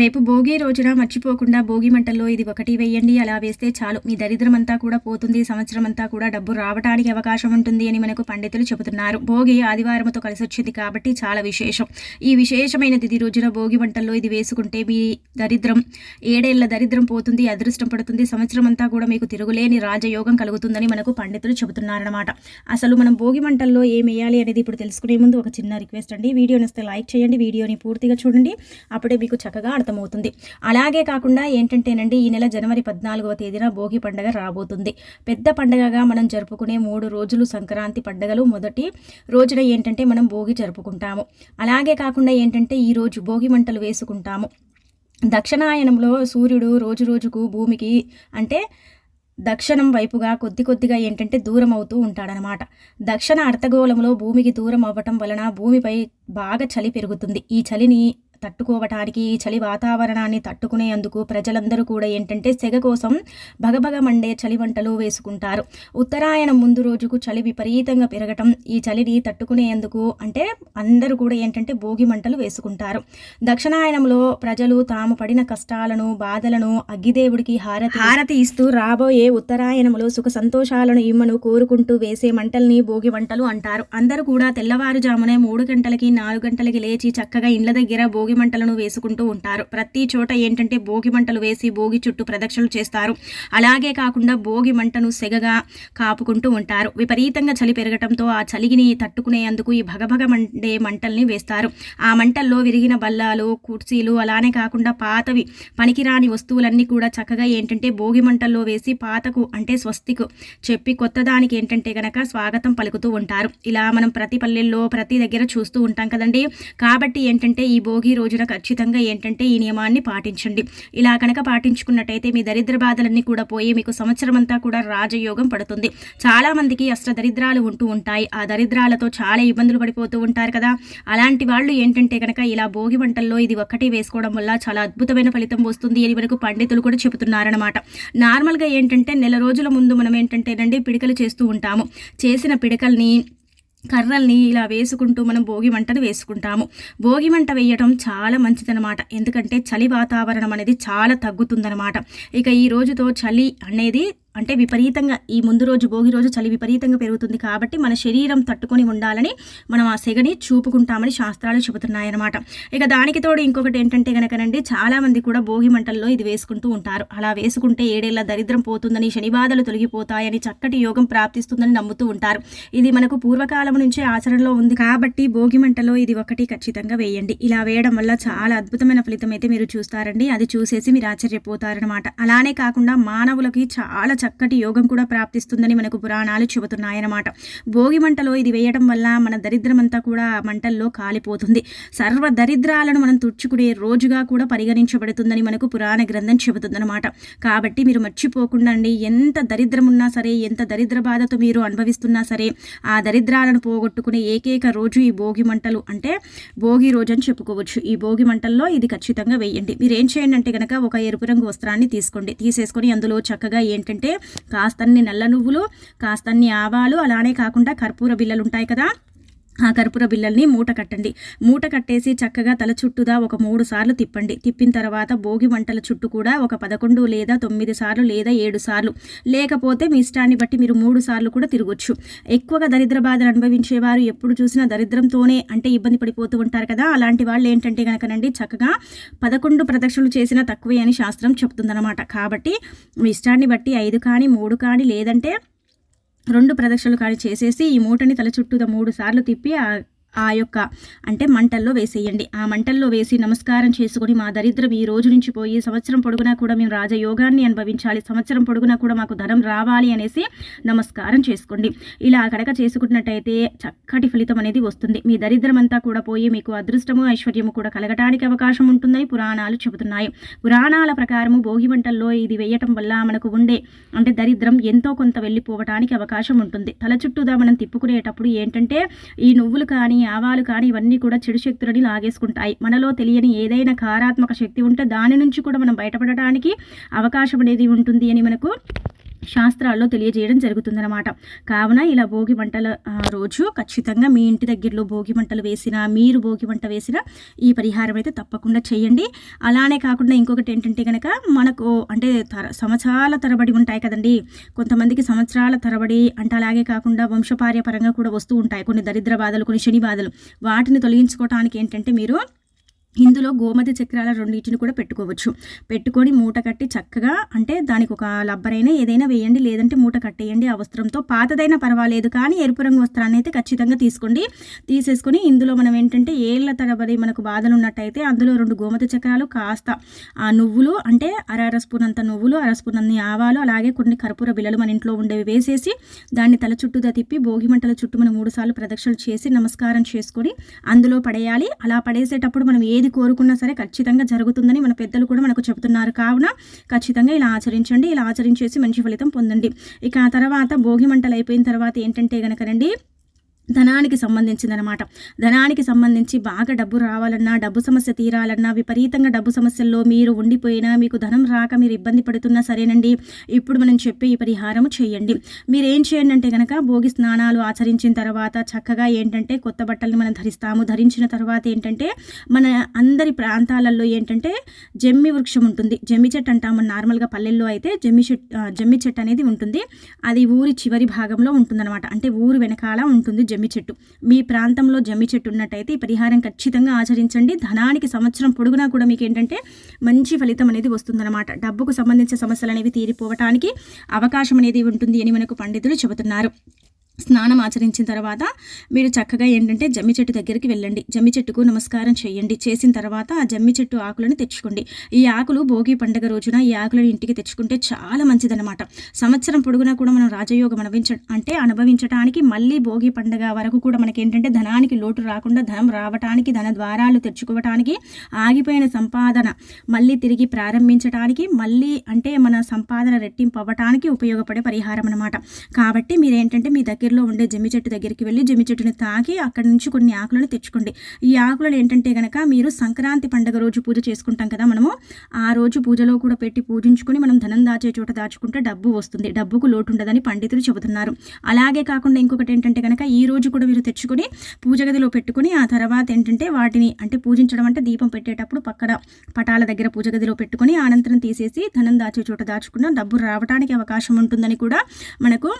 రేపు భోగి రోజున మర్చిపోకుండా భోగి మంటల్లో ఇది ఒకటి వేయండి. అలా వేస్తే చాలు. మీ దరిద్రం అంతా కూడా పోతుంది. సంవత్సరం అంతా కూడా డబ్బు రావడానికి అవకాశం ఉంటుంది అని మనకు పండితులు చెబుతున్నారు. భోగి ఆదివారంతో కలిసి వచ్చింది కాబట్టి చాలా విశేషం. ఈ విశేషమైన తిథి రోజున భోగి మంటల్లో ఇది వేసుకుంటే మీ దరిద్రం ఏడేళ్ళ దరిద్రం పోతుంది అదృష్టం పడుతుంది. సంవత్సరం అంతా కూడా మీకు తిరుగులేని రాజయోగం కలుగుతుందని మనకు పండితులు చెబుతున్నారన్నమాట. అసలు మనం భోగి మంటల్లో ఏం వేయాలి అనేది ఇప్పుడు తెలుసుకునే ముందు ఒక చిన్న రిక్వెస్ట్ అండి. వీడియో నస్తే లైక్ చేయండి. వీడియోని పూర్తిగా చూడండి. అప్పుడే మీకు చక్కగా అర్థమవుతుంది. అలాగే కాకుండా ఏంటంటేనండి ఈ నెల జనవరి పద్నాలుగవ తేదీన భోగి పండుగ రాబోతుంది. పెద్ద పండగగా మనం జరుపుకునే మూడు రోజులు సంక్రాంతి పండుగలు. మొదటి రోజున ఏంటంటే మనం భోగి జరుపుకుంటాము. అలాగే కాకుండా ఏంటంటే ఈరోజు భోగి మంటలు వేసుకుంటాము. దక్షిణాయనంలో సూర్యుడు రోజు రోజుకు భూమికి అంటే దక్షిణం వైపుగా కొద్ది కొద్దిగా ఏంటంటే దూరం అవుతూ ఉంటాడనమాట. దక్షిణ అర్ధగోళంలో భూమికి దూరం అవ్వటం వలన భూమిపై బాగా చలి పెరుగుతుంది. ఈ చలిని తట్టుకోవటానికి ఈ చలి వాతావరణాన్ని తట్టుకునేందుకు ప్రజలందరూ కూడా ఏంటంటే సెగ కోసం భగభగ మండే చలి వంటలు వేసుకుంటారు. ఉత్తరాయణం ముందు రోజుకు చలి విపరీతంగా పెరగటం ఈ చలిని తట్టుకునేందుకు అంటే అందరూ కూడా ఏంటంటే భోగి మంటలు వేసుకుంటారు. దక్షిణాయనంలో ప్రజలు తాము పడిన కష్టాలను బాధలను అగ్గిదేవుడికి హారతి హారతి ఇస్తూ రాబోయే ఉత్తరాయణంలో సుఖ సంతోషాలను ఇమ్మను కోరుకుంటూ వేసే మంటల్ని భోగి మంటలు అంటారు. అందరూ కూడా తెల్లవారుజామునే మూడు గంటలకి నాలుగు గంటలకి లేచి చక్కగా ఇండ్ల దగ్గర భోగి భోగి మంటలను వేసుకుంటూ ఉంటారు. ప్రతి చోట ఏంటంటే భోగి మంటలు వేసి భోగి చుట్టూ ప్రదక్షిణలు చేస్తారు. అలాగే కాకుండా భోగి మంటను సెగగా కాపుకుంటూ ఉంటారు. విపరీతంగా చలి పెరగటంతో ఆ చలిగిని తట్టుకునేందుకు ఈ భగభగ మండే మంటల్ని వేస్తారు. ఆ మంటల్లో విరిగిన బల్లాలు కుర్చీలు అలానే కాకుండా పాతవి పనికిరాని వస్తువులన్నీ కూడా చక్కగా ఏంటంటే భోగి మంటల్లో వేసి పాతకు అంటే స్వస్తికు చెప్పి కొత్తదానికి ఏంటంటే గనక స్వాగతం పలుకుతూ ఉంటారు. ఇలా మనం ప్రతి పల్లెల్లో ప్రతి దగ్గర చూస్తూ ఉంటాం కదండి. కాబట్టి ఏంటంటే ఈ భోగి రోజున ఖచ్చితంగా ఏంటంటే ఈ నియమాన్ని పాటించండి. ఇలా కనుక పాటించుకున్నట్టయితే మీ దరిద్ర బాధలన్నీ కూడా పోయి మీకు సంవత్సరం అంతా కూడా రాజయోగం పడుతుంది. చాలామందికి అష్ట దరిద్రాలు ఉంటూ ఉంటాయి. ఆ దరిద్రాలతో చాలా ఇబ్బందులు పడిపోతూ ఉంటారు కదా. అలాంటి వాళ్ళు ఏంటంటే కనుక ఇలా భోగి వంటల్లో ఇది ఒక్కటి వేసుకోవడం వల్ల చాలా అద్భుతమైన ఫలితం వస్తుంది అని మనకు పండితులు కూడా చెబుతున్నారనమాట నార్మల్గా ఏంటంటే నెల రోజుల ముందు మనం ఏంటంటేనండి పిడికలు చేస్తూ ఉంటాము. చేసిన పిడకల్ని కర్రల్ని ఇలా వేసుకుంటూ మనం భోగి మంటను వేసుకుంటాము. భోగి మంట వేయటం చాలా మంచిదనమాట ఎందుకంటే చలి వాతావరణం అనేది చాలా తగ్గుతుందనమాట ఇక ఈ రోజుతో చలి అనేది అంటే విపరీతంగా ఈ ముందు రోజు భోగి రోజు చలి విపరీతంగా పెరుగుతుంది కాబట్టి మన శరీరం తట్టుకొని ఉండాలని మనం ఆ సెగని చూపుకుంటామని శాస్త్రాలు చెబుతున్నాయన్నమాట. ఇక దానికి తోడు ఇంకొకటి ఏంటంటే కనుకనండి చాలామంది కూడా భోగి మంటల్లో ఇది వేసుకుంటూ ఉంటారు. అలా వేసుకుంటే ఏడేళ్ళ దరిద్రం పోతుందని శనిబాధలు తొలగిపోతాయని చక్కటి యోగం ప్రాప్తిస్తుందని నమ్ముతూ ఉంటారు. ఇది మనకు పూర్వకాలం నుంచే ఆచరణలో ఉంది కాబట్టి భోగి మంటలో ఇది ఒకటి ఖచ్చితంగా వేయండి. ఇలా వేయడం వల్ల చాలా అద్భుతమైన ఫలితం అయితే మీరు చూస్తారండి. అది చూసేసి మీరు ఆశ్చర్యపోతారనమాట అలానే కాకుండా మానవులకి చాలా చక్కటి యోగం కూడా ప్రాప్తిస్తుందని మనకు పురాణాలు చెబుతున్నాయన్నమాట. భోగి మంటలో ఇది వేయడం వల్ల మన దరిద్రమంతా కూడా మంటల్లో కాలిపోతుంది. సర్వ దరిద్రాలను మనం తుడుచుకునే రోజుగా కూడా పరిగణించబడుతుందని మనకు పురాణ గ్రంథం చెబుతుందన్నమాట. కాబట్టి మీరు మర్చిపోకుండా అండి ఎంత దరిద్రం ఉన్నా సరే ఎంత దరిద్ర బాధతో మీరు అనుభవిస్తున్నా సరే ఆ దరిద్రాలను పోగొట్టుకునే ఏకైక రోజు ఈ భోగి మంటలు అంటే భోగి రోజు అని చెప్పుకోవచ్చు. ఈ భోగి మంటల్లో ఇది ఖచ్చితంగా వేయండి. మీరు ఏం చేయండి అంటే కనుక ఒక ఎరుపు రంగు వస్త్రాన్ని తీసుకోండి. తీసేసుకొని అందులో చక్కగా ఏంటంటే కాస్తన్ని నల్ల నువ్వులు కాస్తన్ని ఆవాలు అలానే కాకుండా కర్పూర బిల్లలు ఉంటాయి కదా. ఆ కర్పూర బిల్లల్ని మూట కట్టండి. మూట కట్టేసి చక్కగా తల చుట్టూదా ఒక మూడు సార్లు తిప్పండి. తిప్పిన తర్వాత భోగి మంటల చుట్టూ కూడా ఒక పదకొండు లేదా తొమ్మిది సార్లు లేదా ఏడు సార్లు. లేకపోతే మీ ఇష్టాన్ని బట్టి మీరు మూడు సార్లు కూడా తిరగొచ్చు. ఎక్కువగా దరిద్ర బాధలు అనుభవించేవారు ఎప్పుడు చూసినా దరిద్రంతోనే అంటే ఇబ్బంది పడిపోతూ ఉంటారు కదా. అలాంటి వాళ్ళు ఏంటంటే కనుకనండి చక్కగా పదకొండు ప్రదక్షిణలు చేసినా తక్కువే అని శాస్త్రం చెప్తుందన్నమాట. కాబట్టి మీ ఇష్టాన్ని బట్టి ఐదు కానీ మూడు కానీ లేదంటే రెండు ప్రదక్షిణలు కాడి చేసేసి ఈ మూటని తల చుట్టూ మూడు సార్లు తిప్పి ఆ ఆ యొక్క అంటే మంటల్లో వేసేయండి. ఆ మంటల్లో వేసి నమస్కారం చేసుకుని మా దరిద్రం ఈ రోజు నుంచి పోయి సంవత్సరం పొడుగునా కూడా మేము రాజయోగాన్ని అనుభవించాలి. సంవత్సరం పొడుగునా కూడా మాకు ధనం రావాలి అనేసి నమస్కారం చేసుకోండి. ఇలా కడక చేసుకున్నట్టయితే చక్కటి ఫలితం అనేది వస్తుంది. మీ దరిద్రం అంతా కూడా పోయి మీకు అదృష్టము ఐశ్వర్యము కూడా కలగటానికి అవకాశం ఉంటుందని పురాణాలు చెబుతున్నాయి. పురాణాల ప్రకారము భోగి మంటల్లో ఇది వేయటం వల్ల మనకు ఉండే అంటే దరిద్రం ఎంతో కొంత వెళ్ళిపోవటానికి అవకాశం ఉంటుంది. తల చుట్టూదా మనం తిప్పుకునేటప్పుడు ఏంటంటే ఈ నువ్వులు కానీ ఆవాలు కానీ ఇవన్నీ కూడా చెడు శక్తులని లాగేసుకుంటాయి. మనలో తెలియని ఏదైనా కారాత్మక శక్తి ఉంటే దాని నుంచి కూడా మనం బయటపడటానికి అవకాశం అనేది ఉంటుంది అని మనకు శాస్త్రాల్లో తెలియజేయడం జరుగుతుందన్నమాట. కావున ఇలా భోగి మంటల రోజు ఖచ్చితంగా మీ ఇంటి దగ్గరలో భోగి మంటలు వేసినా మీరు భోగి మంట వేసినా ఈ పరిహారం అయితే తప్పకుండా చేయండి. అలానే కాకుండా ఇంకొకటి ఏంటంటే కనుక మనకు అంటే తర సంవత్సరాల తరబడి ఉంటాయి కదండి. కొంతమందికి సంవత్సరాల తరబడి అంటే అలాగే కాకుండా వంశపార్యపరంగా కూడా వస్తూ ఉంటాయి. కొన్ని దరిద్ర బాధలు కొన్ని శని బాధలు. వాటిని తొలగించుకోవటానికి ఏంటంటే మీరు ఇందులో గోమతి చక్రాల రెండింటిని కూడా పెట్టుకోవచ్చు. పెట్టుకొని మూట కట్టి చక్కగా అంటే దానికి ఒక లబ్బరైనా ఏదైనా వేయండి లేదంటే మూట కట్టేయండి ఆ వస్త్రంతో. పాతదైనా పర్వాలేదు కానీ ఎరుపు రంగు వస్త్రాన్ని అయితే ఖచ్చితంగా తీసుకోండి. తీసేసుకొని ఇందులో మనం ఏంటంటే ఏళ్ళ తరబడి మనకు బాధలు ఉన్నట్టయితే అందులో రెండు గోమతి చక్రాలు కాస్త ఆ నువ్వులు అంటే అర అర స్పూన్ అంత నువ్వులు అర స్పూన్ అన్ని ఆవాలు అలాగే కొన్ని కర్పూర బిళ్ళలు మన ఇంట్లో ఉండేవి వేసేసి దాన్ని తల చుట్టూదా తిప్పి భోగి మంటల చుట్టూ మనం మూడుసార్లు ప్రదక్షిణలు చేసి నమస్కారం చేసుకొని అందులో పడేయాలి. అలా పడేసేటప్పుడు మనం ఏ ఏది కోరుకున్నా సరే ఖచ్చితంగా జరుగుతుందని మన పెద్దలు కూడా మనకు చెబుతున్నారు. కావున ఖచ్చితంగా ఇలా ఆచరించండి. ఇలా ఆచరించేసి మంచి ఫలితం పొందండి. ఇక ఆ తర్వాత భోగి మంటలు అయిపోయిన తర్వాత ఏంటంటే గనకనండి ధనానికి సంబంధించిందనమాట ధనానికి సంబంధించి బాగా డబ్బు రావాలన్నా డబ్బు సమస్య తీరాలన్నా విపరీతంగా డబ్బు సమస్యల్లో మీరు ఉండిపోయినా మీకు ధనం రాక మీరు ఇబ్బంది పడుతున్నా సరేనండి. ఇప్పుడు మనం చెప్పే ఈ పరిహారం చేయండి. మీరు ఏం చేయండి అంటే కనుక భోగి స్నానాలు ఆచరించిన తర్వాత చక్కగా ఏంటంటే కొత్త బట్టల్ని మనం ధరిస్తాము. ధరించిన తర్వాత ఏంటంటే మన అందరి ప్రాంతాలలో ఏంటంటే జమ్మి వృక్షం ఉంటుంది. జమ్మి చెట్టు అంటాము నార్మల్గా పల్లెల్లో అయితే జమ్మి చెట్టు జమ్మి చెట్టు అనేది ఉంటుంది. అది ఊరి చివరి భాగంలో ఉంటుందన్నమాట. అంటే ఊరు వెనకాల ఉంటుంది. జమ్మి చెట్టు. మీ ప్రాంతంలో జమ్మి చెట్టు ఉన్నట్టయితే ఈ పరిహారం ఖచ్చితంగా ఆచరించండి. ధనానికి సంవత్సరం పొడుగునా కూడా మీకు ఏంటంటే మంచి ఫలితం అనేది వస్తుందన్నమాట. డబ్బుకు సంబంధించిన సమస్యలు అనేవి తీరిపోవటానికి అవకాశం అనేది ఉంటుంది అని మనకు పండితులు చెబుతున్నారు. స్నానం ఆచరించిన తర్వాత మీరు చక్కగా ఏంటంటే జమ్మి చెట్టు దగ్గరికి వెళ్ళండి. జమ్మి చెట్టుకు నమస్కారం చేయండి. చేసిన తర్వాత ఆ జమ్మి చెట్టు ఆకులను తెచ్చుకోండి. ఈ ఆకులు భోగి పండగ రోజున ఈ ఆకులను ఇంటికి తెచ్చుకుంటే చాలా మంచిదన్నమాట. సంవత్సరం పొడుగునా కూడా మనం రాజయోగం అనుభవించ అంటే అనుభవించడానికి మళ్ళీ భోగి పండగ వరకు కూడా మనకి ఏంటంటే ధనానికి లోటు రాకుండా ధనం రావటానికి ధన ద్వారాలు తెచ్చుకోవటానికి ఆగిపోయిన సంపాదన మళ్ళీ తిరిగి ప్రారంభించడానికి మళ్ళీ అంటే మన సంపాదన రెట్టింపు అవ్వటానికి ఉపయోగపడే పరిహారం అనమాట కాబట్టి మీరు ఏంటంటే మీ దగ్గరలో ఉండే జమ్మి చెట్టు దగ్గరికి వెళ్ళి జమ్మి చెట్టుని తాకి అక్కడి నుంచి కొన్ని ఆకులను తెచ్చుకోండి. ఈ ఆకులను ఏంటంటే కనుక మీరు సంక్రాంతి పండుగ రోజు పూజ చేసుకుంటాం కదా మనము. ఆ రోజు పూజలో కూడా పెట్టి పూజించుకొని మనం ధనం దాచే చోట దాచుకుంటే డబ్బు వస్తుంది. డబ్బుకు లోటు ఉండదని పండితులు చెబుతున్నారు. అలాగే కాకుండా ఇంకొకటి ఏంటంటే కనుక ఈ రోజు కూడా మీరు తెచ్చుకొని పూజ గదిలో పెట్టుకొని ఆ తర్వాత ఏంటంటే వాటిని అంటే పూజించడం అంటే దీపం పెట్టేటప్పుడు పక్కన పటాల దగ్గర పూజ గదిలో పెట్టుకొని అనంతరం తీసేసి ధనం దాచే చోట దాచుకున్న డబ్బు రావడానికి అవకాశం ఉంటుందని కూడా మనకు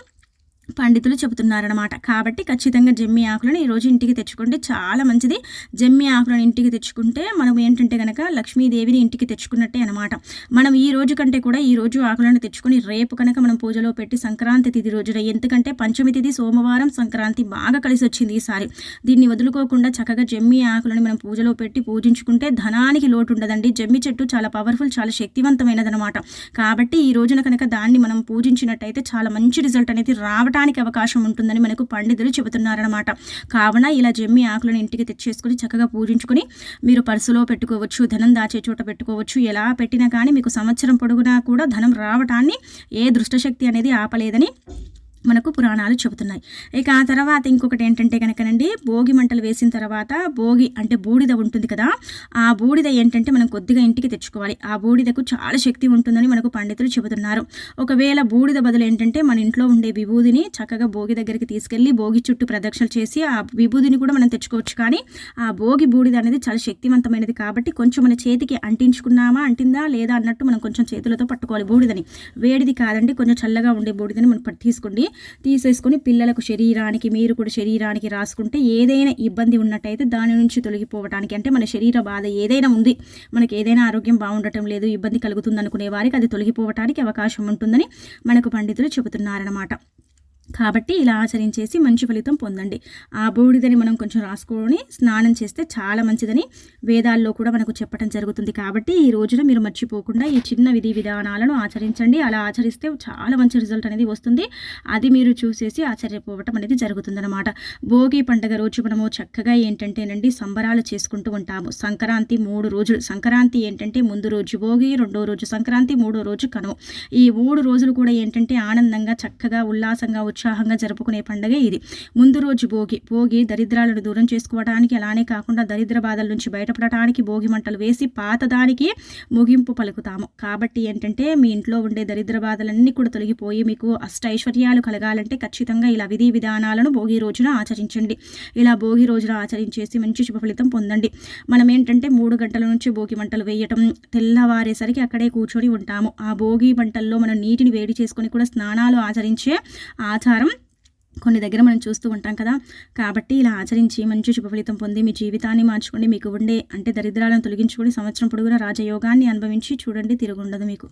పండితులు చెబుతున్నారనమాట కాబట్టి ఖచ్చితంగా జమ్మి ఆకులను ఈరోజు ఇంటికి తెచ్చుకుంటే చాలా మంచిది. జమ్మి ఆకులను ఇంటికి తెచ్చుకుంటే మనం ఏంటంటే కనుక లక్ష్మీదేవిని ఇంటికి తెచ్చుకున్నట్టే అనమాట మనం ఈ రోజు కంటే కూడా ఈ రోజు ఆకులను తెచ్చుకొని రేపు కనుక మనం పూజలో పెట్టి సంక్రాంతి తిథి రోజున ఎందుకంటే పంచమి తిథి సోమవారం సంక్రాంతి బాగా కలిసి వచ్చింది ఈసారి. దీన్ని వదులుకోకుండా చక్కగా జమ్మి ఆకులను మనం పూజలో పెట్టి పూజించుకుంటే ధనానికి లోటు ఉండదండి జమ్మి చెట్టు చాలా పవర్ఫుల్ చాలా శక్తివంతమైనదనమాట కాబట్టి ఈ రోజున కనుక దాన్ని మనం పూజించినట్టయితే చాలా మంచి రిజల్ట్ అనేది రావడం రావడానికి అవకాశం ఉంటుందని మనకు పండితులు చెబుతున్నారనమాట కావున ఇలా జమ్మి ఆకులను ఇంటికి తెచ్చేసుకుని చక్కగా పూజించుకుని మీరు పర్సులో పెట్టుకోవచ్చు ధనం దాచే చోట పెట్టుకోవచ్చు ఎలా పెట్టినా కానీ మీకు సంవత్సరం పొడుగునా కూడా ధనం రావటాన్ని ఏ దృష్టశక్తి అనేది ఆపలేదని మనకు పురాణాలు చెబుతున్నాయి. ఇక ఆ తర్వాత ఇంకొకటి ఏంటంటే కనుకనండి భోగి మంటలు వేసిన తర్వాత భోగి అంటే బూడిద ఉంటుంది కదా ఆ బూడిద ఏంటంటే మనం కొద్దిగా ఇంటికి తెచ్చుకోవాలి. ఆ బూడిదకు చాలా శక్తి ఉంటుందని మనకు పండితులు చెబుతున్నారు. ఒకవేళ బూడిద బదులు ఏంటంటే మన ఇంట్లో ఉండే విభూదిని చక్కగా భోగి దగ్గరికి తీసుకెళ్ళి భోగి చుట్టూ ప్రదక్షిణలు చేసి ఆ విభూదిని కూడా మనం తెచ్చుకోవచ్చు. కానీ ఆ భోగి బూడిద అనేది చాలా శక్తివంతమైనది కాబట్టి కొంచెం మన చేతికి అంటించుకున్నామా అంటిందా లేదా అన్నట్టు మనం కొంచెం చేతులతో పట్టుకోవాలి బూడిదని. వేడిది కాదండి కొంచెం చల్లగా ఉండే బూడిదని మనం పట్టు తీసుకోండి తీసేసుకొని పిల్లలకు శరీరానికి మీరు కూడా శరీరానికి రాసుకుంటే ఏదైనా ఇబ్బంది ఉన్నట్టయితే దాని నుంచి తొలగిపోవడానికి అంటే మన శరీర బాధ ఏదైనా ఉంది మనకి ఏదైనా ఆరోగ్యం బాగుండటం లేదు ఇబ్బంది కలుగుతుంది అనుకునే వారికి అది తొలగిపోవటానికి అవకాశం ఉంటుందని మనకు పండితులు చెబుతున్నారన్నమాట. కాబట్టి ఇలా ఆచరించేసి మంచి ఫలితం పొందండి. ఆ బూడిదని మనం కొంచెం రాసుకొని స్నానం చేస్తే చాలా మంచిదని వేదాల్లో కూడా మనకు చెప్పడం జరుగుతుంది. కాబట్టి ఈ రోజున మీరు మర్చిపోకుండా ఈ చిన్న విధి విధానాలను ఆచరించండి. అలా ఆచరిస్తే చాలా మంచి రిజల్ట్ అనేది వస్తుంది. అది మీరు చూసేసి ఆశ్చర్యపోవటం అనేది జరుగుతుందన్నమాట. భోగి పండుగ రోజు మనము చక్కగా ఏంటంటేనండి సంబరాలు చేసుకుంటూ ఉంటాము. సంక్రాంతి మూడు రోజులు. సంక్రాంతి ఏంటంటే ముందు రోజు భోగి రెండో రోజు సంక్రాంతి మూడో రోజు కనుమ. ఈ మూడు రోజులు కూడా ఏంటంటే ఆనందంగా చక్కగా ఉల్లాసంగా వచ్చి ఉత్సాహంగా జరుపుకునే పండుగ ఇది. ముందు రోజు భోగి భోగి దరిద్రాలను దూరం చేసుకోవడానికి అలానే కాకుండా దరిద్ర బాధల నుంచి బయటపడటానికి భోగి మంటలు వేసి పాతదానికి ముగింపు పలుకుతాము. కాబట్టి ఏంటంటే మీ ఇంట్లో ఉండే దరిద్ర బాధలన్నీ కూడా తొలగిపోయి మీకు అష్ట ఐశ్వర్యాలు కలగాలంటే ఖచ్చితంగా ఇలా విధి విధానాలను భోగి రోజున ఆచరించండి. ఇలా భోగి రోజున ఆచరించేసి మంచి శుభ ఫలితం పొందండి. మనం ఏంటంటే మూడు గంటల నుంచి భోగి మంటలు వేయటం తెల్లవారేసరికి అక్కడే కూర్చొని ఉంటాము. ఆ భోగి మంటల్లో మనం నీటిని వేడి చేసుకొని కూడా స్నానాలు ఆచరించే ఆచారం కొన్ని దగ్గర మనం చూస్తూ ఉంటాం కదా. కాబట్టి ఇలా ఆచరించి మంచి శుభ ఫలితం పొంది మీ జీవితాన్ని మార్చుకోండి. మీకు ఉండే అంటే దరిద్రాలను తొలగించుకొని సంవత్సరం పొడుగున రాజయోగాన్ని అనుభవించి చూడండి. తిరుగుండదు మీకు.